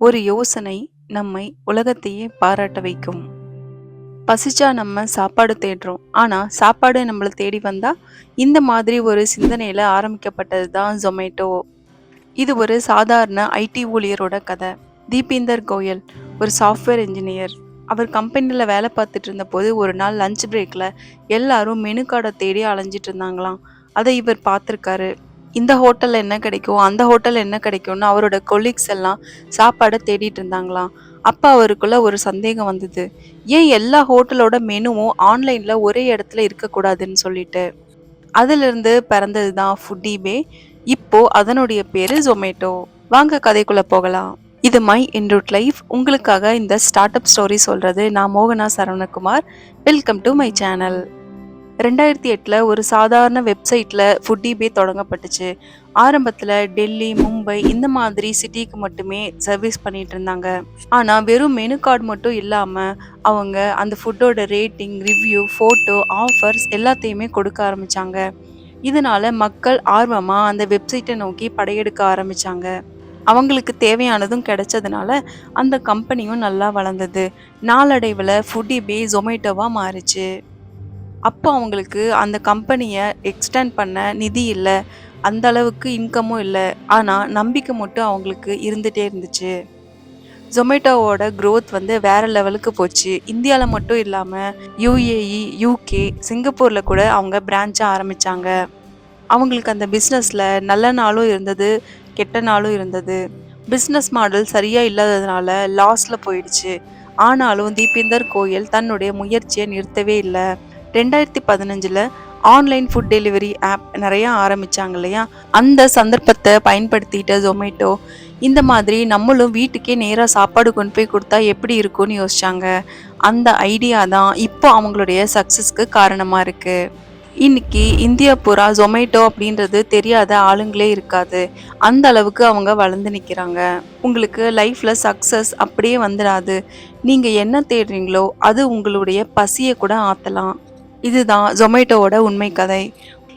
ஒரு யோசனை நம்மை உலகத்தையே பாராட்ட வைக்கும். பசிச்சா நம்ம சாப்பாடு தேடுறோம். ஆனால் சாப்பாடு நம்மளை தேடி வந்தால் இந்த மாதிரி ஒரு சிந்தனையில் ஆரம்பிக்கப்பட்டது தான் ஜொமேட்டோ இது ஒரு சாதாரண ஐடி ஊழியரோட கதை. தீபீந்தர் கோயல் ஒரு சாஃப்ட்வேர் இன்ஜினியர் அவர் கம்பெனியில் வேலை பார்த்துட்டு இருந்தபோது ஒரு நாள் லஞ்ச் பிரேக்கில் எல்லாரும் மெனு கார்டை தேடி அலைஞ்சிட்டு இருந்தாங்களாம். அதை இவர் பார்த்துருக்காரு. இந்த ஹோட்டலில் என்ன கிடைக்கும்? அந்த ஹோட்டலில் என்ன கிடைக்கும்னு அவரோட கொலீக்ஸ் எல்லாம் சாப்பாடை தேடிட்டு இருந்தாங்களாம் அப்போ அவருக்குள்ள ஒரு சந்தேகம் வந்தது. ஏன் எல்லா ஹோட்டலோட மெனுவும் ஆன்லைனில் ஒரே இடத்துல இருக்கக்கூடாதுன்னு சொல்லிட்டு? அதிலிருந்து பிறந்தது தான் ஃபுட்டிபே இப்போ அதனுடைய பேரு ஜொமேட்டோ வாங்க கதைக்குள்ள போகலாம். இது மை இன்ரூட் லைஃப் உங்களுக்காக இந்த ஸ்டார்ட் அப் ஸ்டோரி சொல்றது நான் மோகனா Saravanakumar. Welcome to my channel ரெண்டாயிரத்தி எட்டில் ஒரு சாதாரண வெப்சைட்டில் ஃபுட்டிபே தொடங்கப்பட்டுச்சு. ஆரம்பத்தில் டெல்லி மும்பை இந்த மாதிரி சிட்டிக்கு மட்டுமே சர்வீஸ் பண்ணிட்டு இருந்தாங்க. ஆனால் வெறும் மெனு கார்டு மட்டும் இல்லாமல் அவங்க அந்த ஃபுட்டோட ரேட்டிங் ரிவ்யூ ஃபோட்டோ ஆஃபர்ஸ் எல்லாத்தையுமே கொடுக்க ஆரம்பித்தாங்க இதனால மக்கள் ஆர்வமாக அந்த வெப்சைட்டை நோக்கி படையெடுக்க ஆரம்பித்தாங்க அவங்களுக்கு தேவையானதும் கிடைச்சதுனால அந்த கம்பெனியும் நல்லா வளர்ந்தது. நாளடைவில் ஃபுட்டிபே ஜொமேட்டோவாக மாறிச்சு. அப்போ அவங்களுக்கு அந்த கம்பெனியை எக்ஸ்டெண்ட் பண்ண நிதி இல்லை அந்த அளவுக்கு இன்கமும் இல்லை. ஆனால் நம்பிக்கை மட்டும் அவங்களுக்கு இருந்துகிட்டே இருந்துச்சு. ஜொமேட்டோவோட க்ரோத் வந்து வேற லெவலுக்கு போச்சு. இந்தியாவில் மட்டும் இல்லாமல் யூஏஇ யூகே சிங்கப்பூரில் கூட அவங்க பிரான்ச்சை ஆரம்பிச்சாங்க. அவங்களுக்கு அந்த பிஸ்னஸில் நல்ல நாளும் இருந்தது கெட்ட நாளும் இருந்தது. பிஸ்னஸ் மாடல் சரியாக இல்லாததுனால லாஸில் போயிடுச்சு. ஆனாலும் தீபிந்தர் கோயல் தன்னுடைய முயற்சியை நிறுத்தவே இல்லை. ரெண்டாயிரத்தி பதினஞ்சில் ஆன்லைன் ஃபுட் டெலிவரி ஆப் நிறையா ஆரம்பிச்சாங்க இல்லையா? அந்த சந்தர்ப்பத்தை பயன்படுத்திட்ட ஜொமேட்டோ இந்த மாதிரி நம்மளும் வீட்டுக்கே நேராக சாப்பாடு கொண்டு போய் கொடுத்தா எப்படி இருக்கும்னு யோசிச்சாங்க. அந்த ஐடியா தான் இப்போ அவங்களுடைய சக்ஸஸ்க்கு காரணமாக இருக்குது இன்னைக்கு இந்தியா பூரா ஜொமேட்டோ அப்படின்றது தெரியாத ஆளுங்களே இருக்காது. அந்த அளவுக்கு அவங்க வளர்ந்து நிற்கிறாங்க உங்களுக்கு லைஃப்பில் சக்ஸஸ் அப்படியே வந்துடாது. நீங்கள் என்ன தேடுறீங்களோ அது உங்களுடைய பசியை கூட ஆற்றலாம் இதுதான் ஜொமேட்டோவோட உண்மை கதை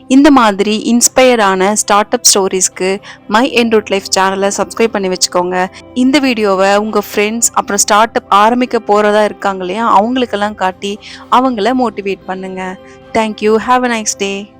இந்த மாதிரி இன்ஸ்பயரான ஸ்டார்ட் அப் ஸ்டோரிஸ்க்கு மை என்ரூட் லைஃப் சேனலை சப்ஸ்கிரைப் பண்ணி வச்சுக்கோங்க. இந்த வீடியோவை உங்கள் ஃப்ரெண்ட்ஸ் அப்புறம் ஸ்டார்ட் அப் ஆரம்பிக்க போகிறதா இருக்காங்க இல்லையா அவங்களுக்கெல்லாம் காட்டி அவங்கள மோட்டிவேட் பண்ணுங்கள் thank you have a nice day